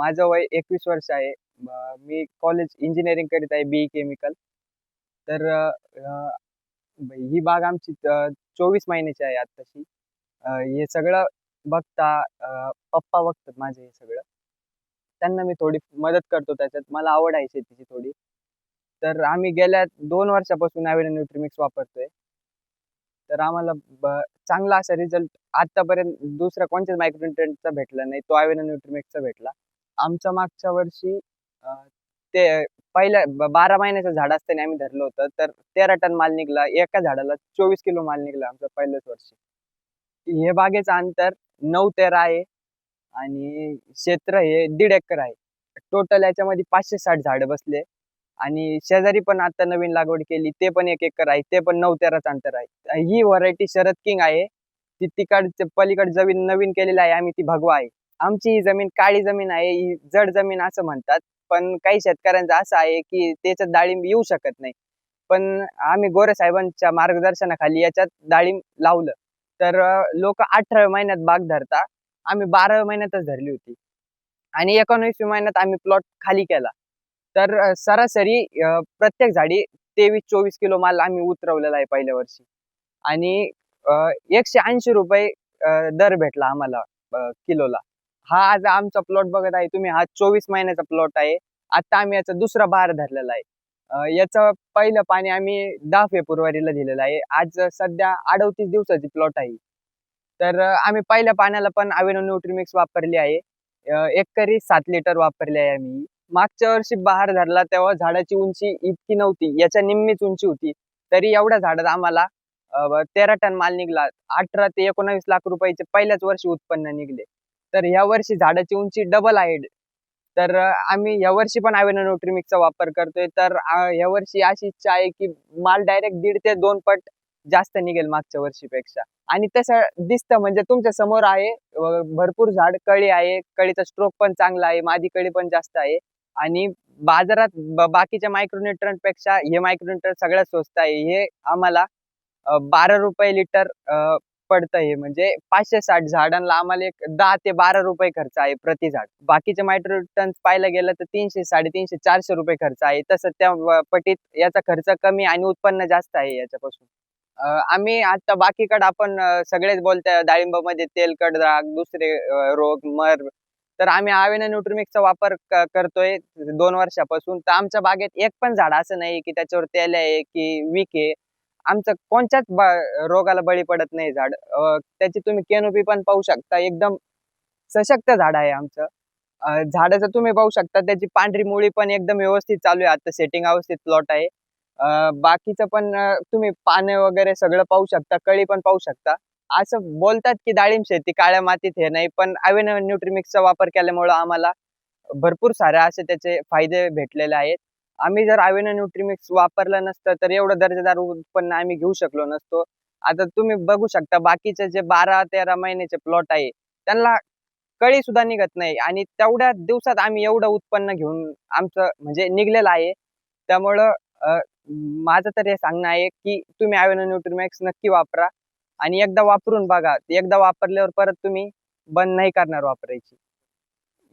माझं वय एकवीस वर्ष आहे. मी कॉलेज इंजिनिअरिंग करीत आहे बी केमिकल तर ही बाग आमची चोवीस महिन्याची आहे आत्ताशी. हे सगळं बघता पप्पा बघतात माझे हे सगळं. त्यांना मी थोडी मदत करतो त्याच्यात. मला आवड आहे शेतीची थोडी. तर आम्ही गेल्या दोन वर्षापासून ॲव्हेनो न्यूट्रिमिक्स वापरतोय. तर आम्हाला चांगला असा रिझल्ट आतापर्यंत दुसऱ्या कोणत्याच मायक्रोन्युट्रिएंटचा भेटला नाही. तो ॲव्हेनो न्यूट्रिमिक्सचा भेटला. आमच्या मागच्या वर्षी ते पहिल्या बारा महिन्याचं झाड असताना आम्ही धरलं होतं. तर तेरा टन माल निघला. एका झाडाला चोवीस किलो माल निघला आमचं पहिल्याच वर्षी. हे बागेचं अंतर नऊ तेरा आहे आणि क्षेत्र हे दीड एकर आहे. टोटल याच्यामध्ये पाचशे साठ झाडं बसले. आणि शेजारी पण आता नवीन लागवड केली. ते पण एक एकर आहे. ते पण नऊ तेराच अंतर आहे. ही व्हरायटी शरद किंग आहे. ती तिकड पलीकड जमीन नवीन केलेली आहे. आम्ही ती भगवा आहे. आमची ही जमीन काळी जमीन आहे ही जड जमीन असं म्हणतात. पण काही शेतकऱ्यांचं असं आहे की त्याच्यात डाळिंब येऊ शकत नाही. पण आम्ही गोरे साहेबांच्या मार्गदर्शनाखाली याच्यात डाळिंब लावलं. तर लोक अठराव्या महिन्यात बाग धरता. आम्ही बाराव्या महिन्यातच धरली होती. आणि एकोणवीसव्या महिन्यात आम्ही प्लॉट खाली केला. तर सरासरी प्रत्येक झाडी तेवीस चोवीस किलो माल आम्ही उतरवलेला आहे पहिल्या वर्षी. आणि एकशे ऐंशी रुपये दर भेटला आम्हाला किलोला. हा आज आमचा प्लॉट बघत आहे. तुम्ही हा चोवीस महिन्याचा प्लॉट आहे. आता आम्ही याचा दुसरा बहार धरलेला आहे. याचं पहिलं पाणी आम्ही दहा फेब्रुवारीला दिलेलं आहे. आज सध्या अडवतीस दिवसाची प्लॉट आहे. तर आम्ही पहिल्या पाण्याला पण अवेनो न्यूट्रीमिक्स वापरली आहे. एकरी सात लिटर वापरली आहे आम्ही. मागच्या वर्षी बहार धरला तेव्हा झाडाची उंची इतकी नव्हती. याच्या निम्मीच उंची होती. तरी एवढ्या झाडात आम्हाला तेरा टन माल निघला. अठरा ते एकोणावीस लाख रुपयाचे पहिल्याच वर्षी उत्पन्न निघले. तर या वर्षी झाडाची उंची डबल आहे. तर आम्ही या वर्षी पण आवेना न्यूट्रिमिक्सचा वापर करतोय. तर या वर्षी अशी इच्छा आहे की माल डायरेक्ट दीड ते दोन पट जास्त निघेल मागच्या वर्षीपेक्षा. आणि तसं दिसतं म्हणजे तुमच्यासमोर आहे भरपूर झाड कळी आहे. कळीचा स्ट्रोक पण चांगला आहे मादी कळी पण जास्त आहे. आणि बाजारात बाकीच्या मायक्रोन्युट्रंटपेक्षा हे मायक्रोन्युट्रंट सगळ्यात स्वस्त आहे. हे आम्हाला बारा रुपये लिटर अ, पडतं हे म्हणजे पाचशे साठ झाडांना आम्हाला एक दहा ते बारा रुपये खर्च आहे प्रति झाड. बाकीचे मायक्रोटन्स पाहायला गेलं तर तीनशे साडेतीनशे चारशे रुपये खर्च आहे. तसं त्या पटीत याचा खर्च कमी आणि उत्पन्न जास्त आहे याच्यापासून. आम्ही आता बाकीकडे आपण सगळेच बोलतोय डाळिंबामध्ये तेलकट राग दुसरे रोग मर. तर आम्ही आवेना न्यूट्रिमिक्सचा वापर करतोय दोन वर्षापासून. तर आमच्या बागेत एक पण झाड असं नाही की त्याच्यावर तेल आहे की वीक आहे. आमचं कोणत्याच रोगाला बळी पडत नाही झाड. त्याची तुम्ही केनोपी पण पाहू शकता. एकदम सशक्त झाड आहे आमचं. झाडाचं तुम्ही पाहू शकता. त्याची पांढरी मुळी पण एकदम व्यवस्थित चालू आहे. आता सेटिंग अवस्थित प्लॉट आहे. बाकीचं पण तुम्ही पाने वगैरे सगळं पाहू शकता. कळी पण पाहू शकता. असं बोलतात की डाळिंब शेती काळ्या मातीत हे नाही पण अवेन न्यूट्रीमिक्सचा वापर केल्यामुळं आम्हाला भरपूर सारे असे त्याचे फायदे भेटलेले आहेत. आम्ही जर अवेनो न्यूट्रीमिक्स वापरलं नसतं तर एवढं दर्जेदार उत्पन्न आम्ही घेऊ शकलो नसतो. आता तुम्ही बघू शकता बाकीचे जे बारा तेरा महिन्याचे प्लॉट आहे त्यांना कळी सुद्धा निघत नाही. आणि तेवढ्या दिवसात आम्ही एवढं उत्पन्न घेऊन आमचं म्हणजे निघलेलं आहे. त्यामुळं माझं तर हे सांगणं आहे की तुम्ही अवेनो न्यूट्रीमॅक्स नक्की वापरा. आणि एकदा वापरून बघा. एकदा वापरल्यावर परत तुम्ही बंद नाही करणार वापरायची.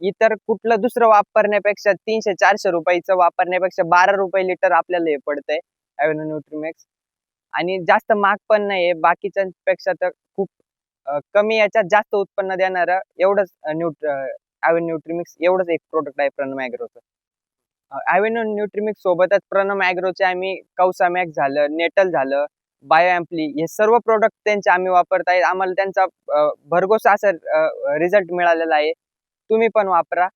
इतर कुठलं दुसरं वापरण्यापेक्षा तीनशे चारशे रुपयाचं वापरण्यापेक्षा बारा रुपये लिटर आपल्याला हे पडतंय अवेनो न्यूट्रिमॅक्स आणि जास्त महाग पण नाही बाकीच्यांपेक्षा तर खूप कमी याच्यात जास्त उत्पन्न देणारं एवढंच न्यूट्र अवेनो न्यूट्रीमिक्स एवढंच एक प्रोडक्ट आहे प्रणम ॲग्रोचं. अवेनो न्यूट्रीमिक्स सोबतच प्रणम ॲग्रोचे आम्ही कौसामॅक्स झालं नेटल झालं बायो ॲम्पली हे सर्व प्रोडक्ट त्यांचे आम्ही वापरत आहेत आम्हाला त्यांचा भरघोस असा रिझल्ट मिळालेला आहे. तुम्ही पण वापरा.